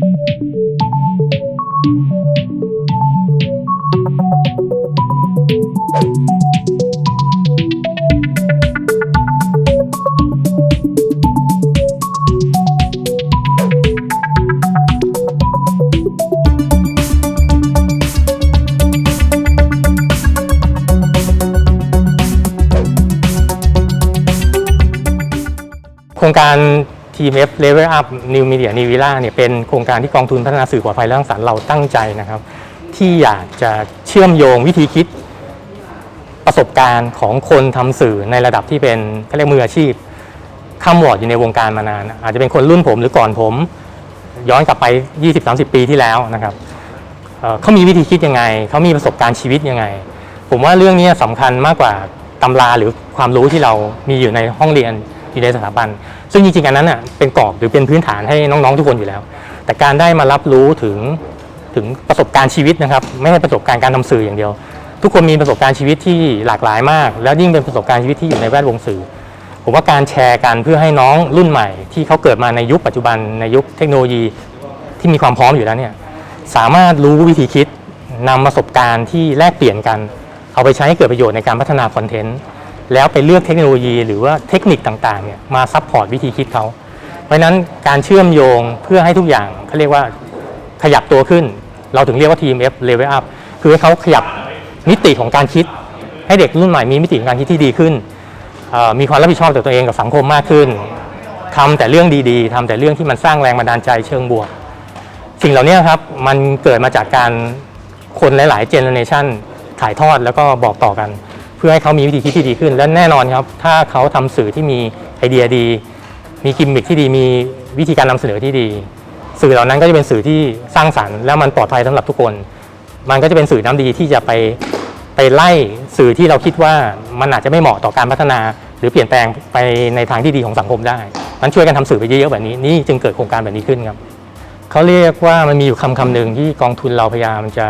โครงการ TMF Level Up New Media n i v i l a เนี่ยเป็นโครงการที่กองทุนพัฒนาสื่อปลอดภัยและสร้างสรรค์เราตั้งใจนะครับ ที่อยากจะเชื่อมโยงวิธีคิดประสบการณ์ของคนทำสื่อในระดับที่เป็นเขาเรียกมืออาชีพข้ามวอร์ดอยู่ในวงการมานาน อาจจะเป็นคนรุ่นผมหรือก่อนผม ย้อนกลับไป 20-30 ปีที่แล้วนะครับเเขามีวิธีคิดยังไง เขามีประสบการณ์ชีวิตยังไง ผมว่าเรื่องนี้สำคัญมากกว่าตำราหรือความรู้ที่เรามีอยู่ในห้องเรียน อยู่ในสถาบัน ซึ่งจริงๆอันนั้นอะเป็นกรอบหรือเป็นพื้นฐานให้น้องๆทุกคนอยู่แล้ว แต่การได้มารับรู้ถึงถึงประสบการณ์ชีวิตนะครับ ไม่ใช่ประสบการณ์การทำสื่ออย่างเดียว ทุกคนมีประสบการณ์ชีวิตที่หลากหลายมาก แล้วยิ่งเป็นประสบการณ์ชีวิตที่อยู่ในแวดวงสื่อ ผมว่าการแชร์กันเพื่อให้น้องรุ่นใหม่ ที่เขาเกิดมาในยุคปัจจุบันในยุคเทคโนโลยีที่มีความพร้อมอยู่แล้วเนี่ยสามารถรู้วิธีคิดนำประสบการณ์ที่แลกเปลี่ยนกัน เอาไปใช้ให้เกิดประโยชน์ในการพัฒนาคอนเทนต์ แล้วไปเลือกเทคโนโลยี หรือว่าเทคนิคต่างๆเนี่ยมาซัพพอร์ตวิธีคิดเขาเพราะนั้นการเชื่อมโยงเพื่อให้ทุกอย่างเขาเรียกว่าขยับตัวขึ้น เราถึงเรียกว่า TMF Level Up คือให้เขาขยับมิติของการคิด ให้เด็กรุ่นใหม่มีมิติของการคิดที่ดีขึ้น มีความรับผิดชอบต่อตัวเองกับสังคมมากขึ้นทำแต่เรื่องดีๆทำแต่เรื่องที่มันสร้างแรงบันดาลใจเชิงบวก สิ่งเหล่านี้ครับมันเกิดมาจากการคนหลายๆเจเนอเรชันถ่ายทอดแล้วก็บอกต่อกัน เพื่อให้เขามีวิธีคิดที่ดีขึ้น และแน่นอนครับ ถ้าเขาทำสื่อที่มีไอเดียดี มีกิมมิคที่ดี มีวิธีการนำเสนอที่ดี สื่อเหล่านั้นก็จะเป็นสื่อที่สร้างสรรค์และมันปลอดภัยสำหรับทุกคน มันก็จะเป็นสื่อน้ำดีที่จะไปไปไล่สื่อที่เราคิดว่ามันอาจจะไม่เหมาะต่อการพัฒนา หรือเปลี่ยนแปลงไปในทางที่ดีของสังคมได้มันช่วยกันทำสื่อไปเยอะๆแบบนี้นี่จึงเกิดโครงการแบบนี้ขึ้นครับเขาเรียกว่ามันมีอยู่คำคำหนึ่งที่กองทุนเราพยายามจะ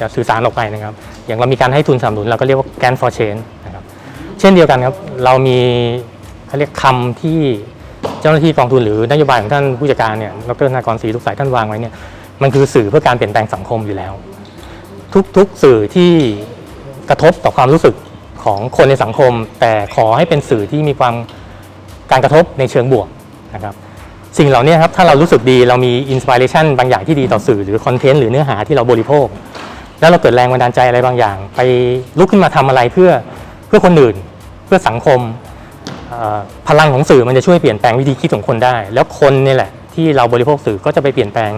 จะสื่อสารออกไปนะครับ อย่างเรามีการให้ทุนสนับสนุนเราก็เรียกว่า Grant for Change นะครับเช่นเดียวกันครับเรามีเขาเรียกคำที่เจ้าหน้าที่กองทุนหรือนโยบายของท่านผู้จัดการเนี่ยดรธนากรศรีทุกสายท่านวางไว้เนี่ยมันคือสื่อเพื่อการเปลี่ยนแปลงสังคมอยู่แล้ว ทุกๆสื่อที่กระทบต่อความรู้สึกของคนในสังคม แต่ขอให้เป็นสื่อที่มีความการกระทบในเชิงบวกนะครับสิ่งเหล่านี้ครับถ้าเรารู้สึกดีเรามีอินสปิเรชันบางอย่างที่ดีต่อสื่อหรือคอนเทนต์หรือเนื้อหาที่เราบริโภค แล้วเราเกิดแรงบันดาลใจอะไรบางอย่าง ไปลุกขึ้นมาทำอะไรเพื่อเพื่อคนอื่น เพื่อสังคมพลังของสื่อมันจะช่วยเปลี่ยนแปลงวิธีคิดของคนได้ แล้วคนนี่แหละ ที่เราบริโภคสื่อก็จะไปเปลี่ยนแปลง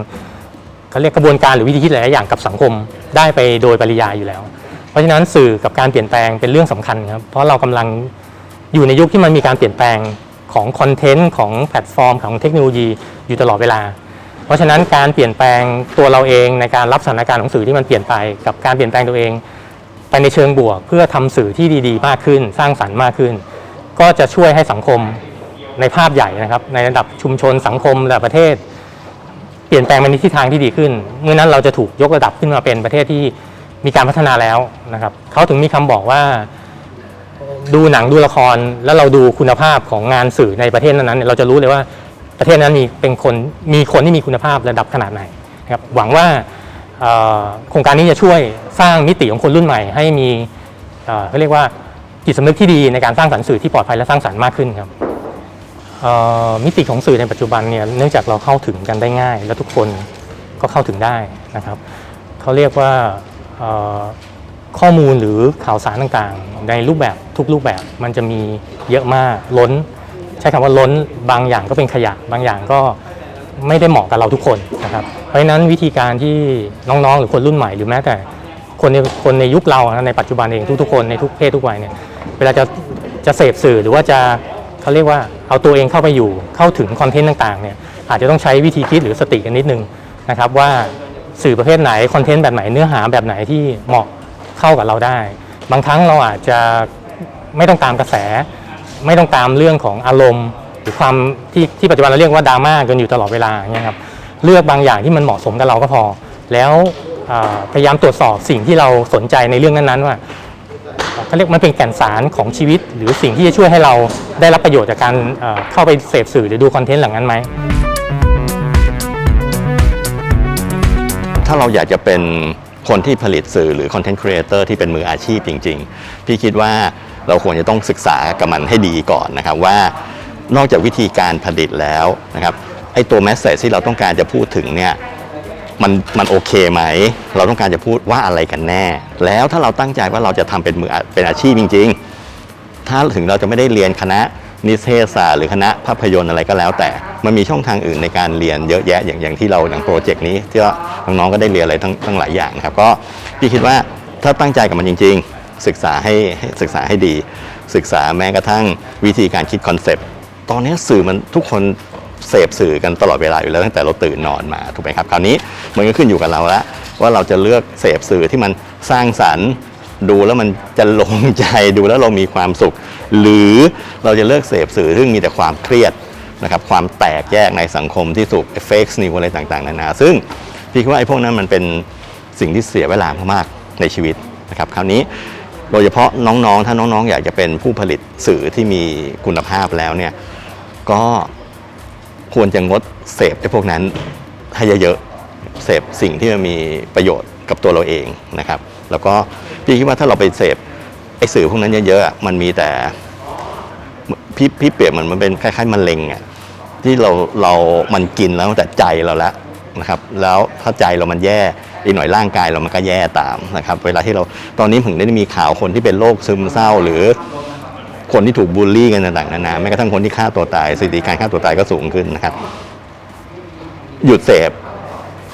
เขาเรียกกระบวนการหรือวิธีคิดหลายอย่างกับสังคมได้ไปโดยปริยายอยู่แล้ว เพราะฉะนั้นสื่อกับการเปลี่ยนแปลงเป็นเรื่องสำคัญครับเพราะเรากำลังอยู่ในยุคที่มันมีการเปลี่ยนแปลงของคอนเทนต์ของแพลตฟอร์มของเทคโนโลยีอยู่ตลอดเวลา เพราะฉะนั้นการเปลี่ยนแปลงตัวเราเองในการรับสถานการณ์ของสื่อที่มันเปลี่ยนไป กับการเปลี่ยนแปลงตัวเอง ไปในเชิงบวก เพื่อทำสื่อที่ดีๆ มากขึ้น สร้างสรรค์มากขึ้น ก็จะช่วยให้สังคมในภาพใหญ่นะครับ ในระดับชุมชนสังคมระดับประเทศ เปลี่ยนแปลงไปในทิศทางที่ดีขึ้น เมื่อนั้นเราจะถูกยกระดับขึ้นมาเป็นประเทศที่มีการพัฒนาแล้วนะครับเขาถึงมีคำบอกว่าดูหนังดูละครแล้วเราดูคุณภาพของงานสื่อในประเทศนั้นๆเราจะรู้เลยว่า ประเทศนั้นมีเป็นคนมีคนที่มีคุณภาพระดับขนาดไหนนะครับหวังว่าโครงการนี้จะช่วยสร้างมิติของคนรุ่นใหม่ ให้มีเขาเรียกว่าจิตสำนึกที่ดีในการสร้างสรรค์สื่อที่ปลอดภัยและสร้างสรรค์มากขึ้นครับมิติของสื่อในปัจจุบันเนี่ยเนื่องจากเราเข้าถึงกันได้ง่าย และทุกคนก็เข้าถึงได้นะครับเขาเรียกว่าข้อมูลหรือข่าวสารต่างๆ ในรูปแบบทุกรูปแบบมันจะมีเยอะมากล้น ใช้คำว่าล้นบางอย่างก็เป็นขยะ บางอย่างก็ไม่ได้เหมาะกับเราทุกคนนะครับ เพราะฉะนั้นวิธีการที่น้องๆ หรือคนรุ่นใหม่หรือแม้แต่คนในคนในยุคเราในปัจจุบันเองทุกๆคนในทุกเพศทุกวัยเนี่ยเวลาจะจะเสพสื่อหรือว่าจะเขาเรียกว่าเอาตัวเองเข้าไปอยู่เข้าถึงคอนเทนต์ต่างๆเนี่ยอาจจะต้องใช้วิธีคิดหรือสติกันนิดนึงนะครับว่าสื่อประเภทไหนคอนเทนต์แบบไหนเนื้อหาแบบไหนที่เหมาะเข้ากับเราได้ บางครั้งเราอาจจะไม่ต้องตามกระแส ไม่ต้องตามเรื่องของอารมณ์ หรือความที่ที่ปัจจุบันเราเรียกว่าดราม่ากันอยู่ตลอดเวลาอย่างเงี้ยครับเลือกบางอย่างที่มันเหมาะสมกับเราก็พอ แล้วพยายามตรวจสอบสิ่งที่เราสนใจในเรื่องนั้นๆว่าเขาเรียกมันเป็นแก่นสารของชีวิต หรือสิ่งที่จะช่วยให้เราได้รับประโยชน์จากการเอ่อเข้าไปเสพสื่อหรือดูคอนเทนต์เหล่านั้นไหมถ้าเราอยากจะเป็นคนที่ผลิตสื่อหรือคอนเทนต์ครีเอเตอร์ที่เป็นมืออาชีพจริง ๆ พี่คิดว่า เราควรจะต้องศึกษากับมันให้ดีก่อนนะครับว่านอกจากวิธีการผลิตแล้วนะครับไอ้ตัวแมสเซจที่เราต้องการจะพูดถึงเนี่ยมันมันโอเคไหม เราต้องการจะพูดว่าอะไรกันแน่ แล้วถ้าเราตั้งใจว่าเราจะทำเป็นมืออาเป็นอาชีพจริง ๆ ถ้าถึงเราจะไม่ได้เรียนคณะนิเทศศาสตร์หรือคณะภาพยนตร์อะไรก็แล้ว แต่ มันมีช่องทางอื่นในการเรียนเยอะแยะอย่างอย่างที่เราอย่างโปรเจกต์นี้ที่ว่าน้องๆก็ได้เรียนอะไรทั้งทั้งหลายอย่างนะครับ ก็พี่คิดว่าถ้าตั้งใจกับมันจริง ๆ ศึกษาให้ให้ศึกษาให้ดี ศึกษาแม้กระทั่งวิธีการคิดคอนเซปต์ตอนนี้สื่อมันทุกคนเสพสื่อกันตลอดเวลาอยู่แล้วตั้งแต่เราตื่นนอนมาถูกไหมครับคราวนี้มันก็ขึ้นอยู่กับเราล้วว่าเราจะเลือกเสพสื่อที่มันสร้างสรรค์ดูแล้วมันจะลงใจดูแล้วเรามีความสุข หรือเราจะเลือกเสพสื่อซึ่งมีแต่ความเครียดนะครับความแตกแยกในสังคมที่สุกเฟกซ์นิวอะไรต่างๆนานาซึ่งพี่คิดว่าไอ้พวกนั้นมันเป็นสิ่งที่เสียเวลามากๆในชีวิตนะครับคราวนี้ โดยเฉพาะน้องๆ ถ้าน้องๆ อยากจะเป็นผู้ผลิตสื่อที่มีคุณภาพแล้วเนี่ย ก็ควรจะงดเสพไอ้พวกนั้นให้เยอะๆ เสพสิ่งที่มันมีประโยชน์กับตัวเราเองนะครับ แล้วก็พี่คิดว่าถ้าเราไปเสพไอ้สื่อพวกนั้นเยอะๆ มันมีแต่พี่พี่เปรียบเหมือนมันเป็นคล้ายๆมะเร็งอะที่เราเรามันกินแล้วแต่ใจเราแล้วนะครับ แล้วถ้าใจเรามันแย่ อีกหน่อยร่างกายเรามันก็แย่ตามนะครับเวลาที่เราตอนนี้ถึงได้มีข่าวคนที่เป็นโรคซึมเศร้า หรือคนที่ถูกบูลลี่กันต่างๆนานาแม้กระทั่งคนที่ฆ่าตัวตายสถิติการฆ่าตัวตายก็สูงขึ้นนะครับ หยุดเสพ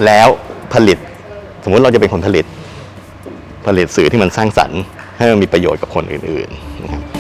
แล้วผลิต สมมุติเราจะเป็นคนผลิต ผลิตสื่อที่มันสร้างสรรค์ ให้มันมีประโยชน์กับคนอื่นๆนะครับ